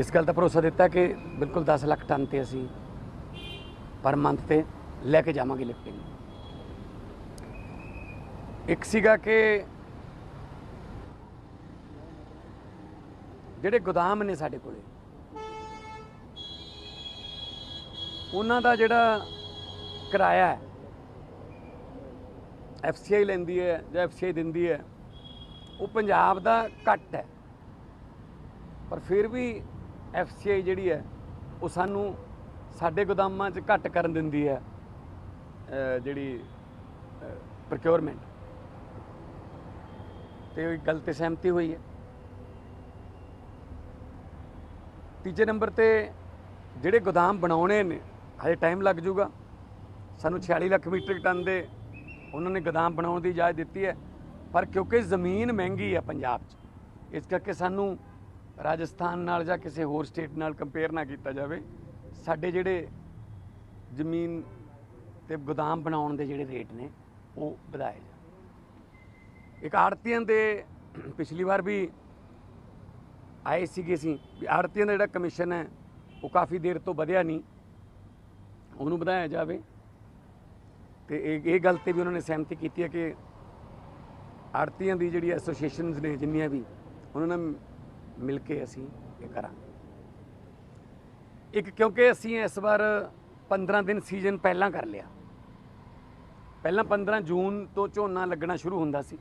ਇਸ ਗੱਲ ਦਾ ਭਰੋਸਾ ਦਿੱਤਾ ਕਿ ਬਿਲਕੁਲ 10 ਲੱਖ ਟਨ ਤੇ ਅਸੀਂ ਪਰ ਮੰਥ ਤੇ ਲੈ ਕੇ ਜਾਵਾਂਗੇ ਲਿਫਟਿੰਗ। ਇੱਕ ਸੀਗਾ ਕਿ ਜਿਹੜੇ ਗੋਦਾਮ ਨੇ ਸਾਡੇ ਕੋਲੇ, ਉਹਨਾਂ ਦਾ ਜਿਹੜਾ ਕਿਰਾਇਆ ਹੈ, ਐਫਸੀਆਈ ਲੈਂਦੀ ਹੈ ਜਾਂ ਐਫਸੀਆਈ ਦਿੰਦੀ ਹੈ, ਉਹ ਪੰਜਾਬ ਦਾ ਘੱਟ ਹੈ। ਪਰ ਫਿਰ ਵੀ ਐਫਸੀਆਈ ਜਿਹੜੀ ਹੈ, ਉਹ ਸਾਨੂੰ ਸਾਡੇ ਗੋਦਾਮਾਂ 'ਚ ਘੱਟ ਕਰਨ ਦਿੰਦੀ ਹੈ ਜਿਹੜੀ ਪ੍ਰੋਕਿਉਰਮੈਂਟ ਤੇ ਉਹ ਗੱਲ ਤੇ ਸਹਿਮਤੀ ਹੋਈ ਹੈ। ਤੀਜੇ ਨੰਬਰ ਤੇ ਜਿਹੜੇ ਗੋਦਾਮ ਬਣਾਉਣੇ ਨੇ, ਹਜੇ ਟਾਈਮ ਲੱਗ ਜੂਗਾ। ਸਾਨੂੰ 46 ਲੱਖ ਮੀਟ੍ਰਿਕ ਟਨ ਦੇ ਉਹਨਾਂ ਨੇ ਗੋਦਾਮ ਬਣਾਉਣ ਦੀ ਇਜਾਜ਼ਤ ਦਿੱਤੀ ਹੈ। ਪਰ ਕਿਉਂਕਿ ਜ਼ਮੀਨ ਮਹਿੰਗੀ ਹੈ ਪੰਜਾਬ 'ਚ, ਇਸ ਕਰਕੇ ਸਾਨੂੰ ਰਾਜਸਥਾਨ ਨਾਲ ਜਾਂ ਕਿਸੇ ਹੋਰ ਸਟੇਟ ਨਾਲ ਕੰਪੇਅਰ ਨਾ ਕੀਤਾ ਜਾਵੇ, ਸਾਡੇ ਜਿਹੜੇ ਜ਼ਮੀਨ ਤੇ ਗੋਦਾਮ ਬਣਾਉਣ ਦੇ ਜਿਹੜੇ ਰੇਟ ਨੇ, ਉਹ ਵਧਾਏ ਜਾਣ। ਇੱਕ ਆੜਤੀਆਂ ਦੇ ਪਿਛਲੀ ਵਾਰ ਵੀ ਆਏ ਸੀਗੇ ਸੀ ਵੀ ਆੜਤੀਆਂ ਦਾ ਜਿਹੜਾ ਕਮਿਸ਼ਨ ਹੈ, ਉਹ ਕਾਫੀ ਦੇਰ ਤੋਂ ਵਧਿਆ ਨਹੀਂ। ਉਹਨੂੰ ਵਧਾਇਆ ਜਾਵੇ। ਤੇ ਇਹ ਇਹ ਗੱਲ ਤੇ ਵੀ ਉਹਨਾਂ ਨੇ ਸਹਿਮਤੀ ਕੀਤੀ ਹੈ ਕਿ ਆੜਤੀਆਂ ਦੀ ਜਿਹੜੀ ਐਸੋਸੀਏਸ਼ਨਸ ਨੇ, ਜਿੰਨੀਆਂ ਵੀ, ਉਹਨਾਂ ਨਾਲ ਮਿਲ ਕੇ ਅਸੀਂ ਇਹ ਕਰਾਂਗੇ। ਇੱਕ ਕਿਉਂਕਿ ਅਸੀਂ ਇਸ ਵਾਰ 15 ਦਿਨ ਸੀਜ਼ਨ ਪਹਿਲਾਂ ਕਰ ਲਿਆ। ਪਹਿਲਾਂ 15 ਜੂਨ ਤੋਂ ਝੋਨਾ ਲੱਗਣਾ ਸ਼ੁਰੂ ਹੁੰਦਾ ਸੀ।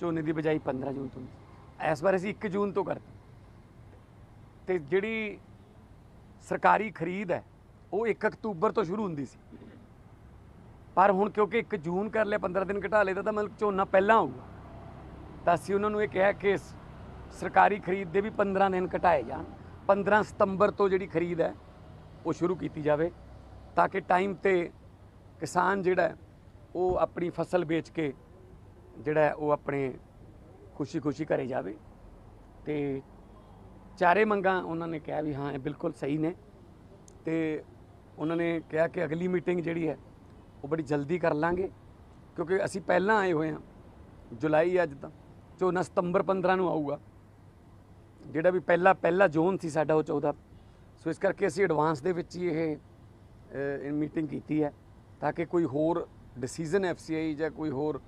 ਝੋਨੇ ਦੀ ਬਜਾਈ 15 ਜੂਨ ਤੋਂ ਇਸ ਵਾਰ ਅਸੀਂ 1 ਜੂਨ ਤੋਂ ਕਰਤਾ ਤੇ ਜਿਹੜੀ ਸਰਕਾਰੀ ਖਰੀਦ ਹੈ, ਉਹ 1 ਅਕਤੂਬਰ ਤੋਂ ਸ਼ੁਰੂ ਹੁੰਦੀ ਸੀ। ਪਰ ਹੁਣ ਕਿਉਂਕਿ 1 ਜੂਨ ਕਰ ਲਿਆ 15 ਦਿਨ ਘਟਾ ਲਏ, ਤਾਂ ਮਤਲਬ ਝੋਨਾ ਪਹਿਲਾਂ ਆਊਗਾ। ਤਾਂ ਅਸੀਂ ਉਹਨਾਂ ਨੂੰ ਇਹ ਕਿਹਾ ਕਿ ਸਰਕਾਰੀ ਖਰੀਦ ਦੇ ਵੀ 15 ਦਿਨ ਘਟਾਏ ਜਾਣ 15 ਸਤੰਬਰ ਤੋਂ ਜਿਹੜੀ ਖਰੀਦ ਹੈ, ਉਹ ਸ਼ੁਰੂ ਕੀਤੀ ਜਾਵੇ ਤਾਂ ਕਿ ਟਾਈਮ ਤੇ ਕਿਸਾਨ ਜਿਹੜਾ ਉਹ ਆਪਣੀ ਫਸਲ ਵੇਚ ਕੇ ਜਿਹੜਾ ਉਹ ਆਪਣੇ ਖੁਸ਼ੀ-ਖੁਸ਼ੀ ਘਰੇ ਜਾਵੇ। ਤੇ ਚਾਰੇ ਮੰਗਾਂ ਉਹਨਾਂ ਨੇ ਕਿਹਾ ਵੀ ਹਾਂ, ਇਹ ਬਿਲਕੁਲ ਸਹੀ ਨੇ। ਤੇ ਉਹਨਾਂ ਨੇ ਕਿਹਾ ਕਿ ਅਗਲੀ ਮੀਟਿੰਗ ਜਿਹੜੀ ਹੈ, ਉਹ ਬੜੀ ਜਲਦੀ ਕਰ ਲਾਂਗੇ, ਕਿਉਂਕਿ ਅਸੀਂ ਪਹਿਲਾਂ ਆਏ ਹੋਏ ਹਾਂ, ਜੁਲਾਈ ਅੱਜ ਤਾਂ ਝੋਨਾ ਸਤੰਬਰ 15 ਨੂੰ ਆਊਗਾ ਜਿਹੜਾ ਵੀ ਪਹਿਲਾ ਪਹਿਲਾ ਜ਼ੋਨ ਸੀ ਸਾਡਾ ਉਹ 14 ਸੋ ਇਸ ਕਰਕੇ ਅਸੀਂ ਐਡਵਾਂਸ ਦੇ ਵਿੱਚ ਹੀ ਇਹ ਮੀਟਿੰਗ ਕੀਤੀ ਹੈ ਤਾਂ ਕਿ ਕੋਈ ਹੋਰ ਡਿਸੀਜਨ ਐਫਸੀਆਈ ਜਾਂ ਕੋਈ ਹੋਰ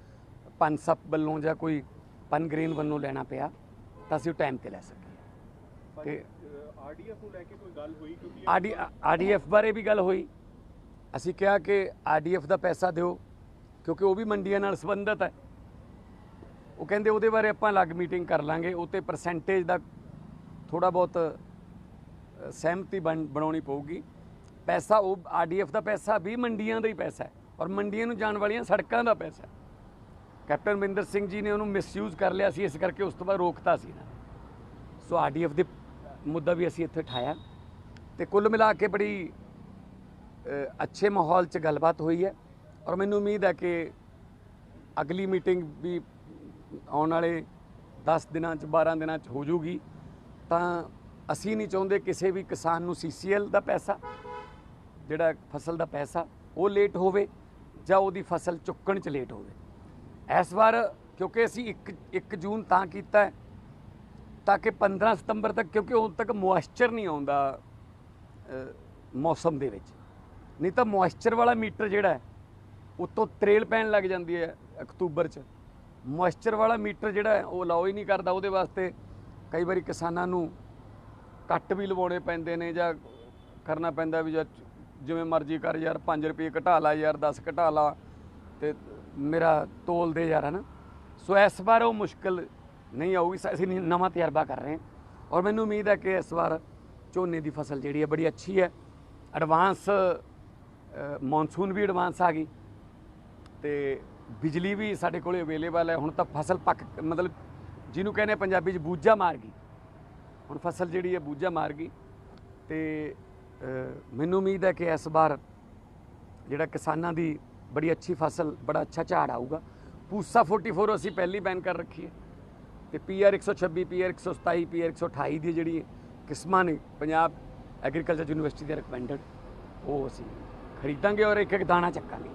ਪਨਸਪ ਵੱਲੋਂ ਜਾਂ ਕੋਈ ਪਨਗ੍ਰੇਨ ਵੱਲੋਂ ਲੈਣਾ ਪਿਆ ਤਾਂ ਅਸੀਂ ਟਾਈਮ ਤੇ ਲੈ ਸਕੀਏ। ਤੇ ਆਰਡੀਐਫ ਨੂੰ ਲੈ ਕੇ ਕੋਈ ਗੱਲ ਹੋਈ ਕਿਉਂਕਿ ਆਰਡੀ ਆਰਡੀਐਫ ਬਾਰੇ ਵੀ ਗੱਲ ਹੋਈ। ਅਸੀਂ ਕਿਹਾ ਕਿ ਆਰਡੀਐਫ ਦਾ ਪੈਸਾ ਦਿਓ ਕਿਉਂਕਿ ਉਹ ਵੀ ਮੰਡੀਆਂ ਨਾਲ ਸੰਬੰਧਿਤ ਹੈ। ਉਹ ਕਹਿੰਦੇ ਉਹਦੇ ਬਾਰੇ ਆਪਾਂ ਅਲੱਗ ਮੀਟਿੰਗ ਕਰ ਲਾਂਗੇ ਉਹ ਤੇ ਪਰਸੈਂਟੇਜ ਦਾ ਥੋੜਾ ਬਹੁਤ ਸਹਿਮਤੀ ਬਣ- ਬਣਾਉਣੀ ਪਊਗੀ। ਪੈਸਾ ਉਹ ਆਰਡੀਐਫ ਦਾ ਪੈਸਾ ਵੀ ਮੰਡੀਆਂ ਦਾ ਹੀ ਪੈਸਾ ਹੈ ਔਰ ਮੰਡੀਆਂ ਨੂੰ ਜਾਣ ਵਾਲੀਆਂ ਸੜਕਾਂ ਦਾ ਪੈਸਾ ਹੈ। ਕੈਪਟਨ ਅਮਰਿੰਦਰ ਸਿੰਘ ਜੀ ਨੇ ਉਹਨੂੰ ਮਿਸਯੂਜ਼ ਕਰ ਲਿਆ ਸੀ, ਇਸ ਕਰਕੇ ਉਸ ਤੋਂ ਬਾਅਦ ਰੋਕਤਾ ਸੀ ਨਾ। ਸੋ ਆਰਡੀਐਫ ਦੇ ਮੁੱਦਾ ਵੀ ਅਸੀਂ ਇੱਥੇ ਉਠਾਇਆ। ਤੇ ਕੁੱਲ ਮਿਲਾ ਕੇ ਬੜੀ ਅੱਛੇ ਮਾਹੌਲ 'ਚ ਗੱਲਬਾਤ ਹੋਈ ਹੈ ਔਰ ਮੈਨੂੰ ਉਮੀਦ ਹੈ ਕਿ ਅਗਲੀ ਮੀਟਿੰਗ ਵੀ ਆਉਣ ਵਾਲੇ 10 ਦਿਨਾਂ 'ਚ 12 ਦਿਨਾਂ 'ਚ ਹੋ ਜੂਗੀ। ਤਾਂ ਅਸੀਂ ਨਹੀਂ ਚਾਹੁੰਦੇ ਕਿਸੇ ਵੀ ਕਿਸਾਨ ਨੂੰ ਸੀਸੀਐਲ ਦਾ ਪੈਸਾ, ਜਿਹੜਾ ਫਸਲ ਦਾ ਪੈਸਾ, ਉਹ ਲੇਟ ਹੋਵੇ ਜਾਂ ਉਹਦੀ ਫਸਲ ਚੁੱਕਣ 'ਚ ਲੇਟ ਹੋਵੇ। ਇਸ ਵਾਰ ਕਿਉਂਕਿ ਅਸੀਂ 1 1 ਜੂਨ ਤਾਂ ਕੀਤਾ ਤਾਂ ਕਿ 15 ਸਤੰਬਰ ਤੱਕ, ਕਿਉਂਕਿ ਉਦੋਂ ਤੱਕ ਮੋਇਸਚਰ ਨਹੀਂ ਆਉਂਦਾ ਮੌਸਮ ਦੇ ਵਿੱਚ। ਨਹੀਂ ਤਾਂ ਮੋਇਸਚਰ ਵਾਲਾ ਮੀਟਰ ਜਿਹੜਾ ਹੈ, ਉਤੋਂ ਤਰੇਲ ਪੈਣ ਲੱਗ ਜਾਂਦੀ ਹੈ ਅਕਤੂਬਰ 'ਚ। ਮੋਇਸਚਰ ਵਾਲਾ ਮੀਟਰ ਜਿਹੜਾ ਉਹ ਅਲਾਉ ਹੀ ਨਹੀਂ ਕਰਦਾ ਉਹਦੇ ਵਾਸਤੇ ਕਈ ਵਾਰੀ ਕਿਸਾਨਾਂ ਨੂੰ ਕੱਟ ਵੀ ਲਵਾਉਣੇ ਪੈਂਦੇ ਨੇ ਜਾਂ ਕਰਨਾ ਪੈਂਦਾ ਵੀ ਜਾਂ ਜਿਵੇਂ ਮਰਜ਼ੀ ਕਰ ਯਾਰ 5 ਰੁਪਏ ਘਟਾ ਲਾ ਯਾਰ 10 ਘਟਾ ਲਾ ਤੇ ਮੇਰਾ ਤੋਲ ਦੇ ਯਾਰ, ਹਨਾ? ਸੋ ਇਸ ਵਾਰ ਉਹ ਮੁਸ਼ਕਲ ਨਹੀਂ ਆਊਗੀ ਅਸੀਂ ਨਵਾਂ ਤਜਰਬਾ ਕਰ ਰਹੇ ਹਾਂ। ਔਰ ਮੈਨੂੰ ਉਮੀਦ ਹੈ ਕਿ ਇਸ ਵਾਰ ਝੋਨੇ ਦੀ ਫਸਲ ਜਿਹੜੀ ਹੈ ਬੜੀ ਅੱਛੀ ਹੈ। ਐਡਵਾਂਸ ਮੌਨਸੂਨ ਵੀ ਐਡਵਾਂਸ ਆ ਗਈ ਤੇ ਬਿਜਲੀ ਵੀ ਸਾਡੇ ਕੋਲੇ ਅਵੇਲੇਬਲ ਹੈ। ਹੁਣ ਤਾਂ ਫਸਲ ਪੱਕ, ਮਤਲਬ ਜਿਹਨੂੰ ਕਹਿੰਦੇ ਪੰਜਾਬੀ 'ਚ ਬੂਝਾ ਮਾਰ ਗਈ ਹੁਣ ਫਸਲ ਜਿਹੜੀ ਹੈ ਬੂਝਾ ਮਾਰ ਗਈ ਤੇ ਮੈਨੂੰ ਉਮੀਦ ਹੈ ਕਿ ਇਸ ਵਾਰ ਜਿਹੜਾ ਕਿਸਾਨਾਂ ਦੀ ਬੜੀ ਅੱਛੀ ਫਸਲ, ਬੜਾ ਅੱਛਾ ਝਾੜ ਆਊਗਾ। ਪੂਸਾ 44 ਅਸੀਂ ਪਹਿਲੀ ਬੈਨ ਕਰ ਰੱਖੀ ਹੈ ਤੇ ਪੀਆਰ 126 ਪੀਆਰ 127 ਪੀਆਰ 128 ਦੀ ਜਿਹੜੀ ਕਿਸਮਾਂ ਨੇ ਪੰਜਾਬ ਐਗਰੀਕਲਚਰ ਯੂਨੀਵਰਸਿਟੀ ਦੇ ਰეკਮੈਂਡਡ ਉਹ ਅਸੀਂ ਖਰੀਦਾਂਗੇ ਔਰ ਇੱਕ ਇੱਕ ਦਾਣਾ ਚੱਕਾਂਗੇ।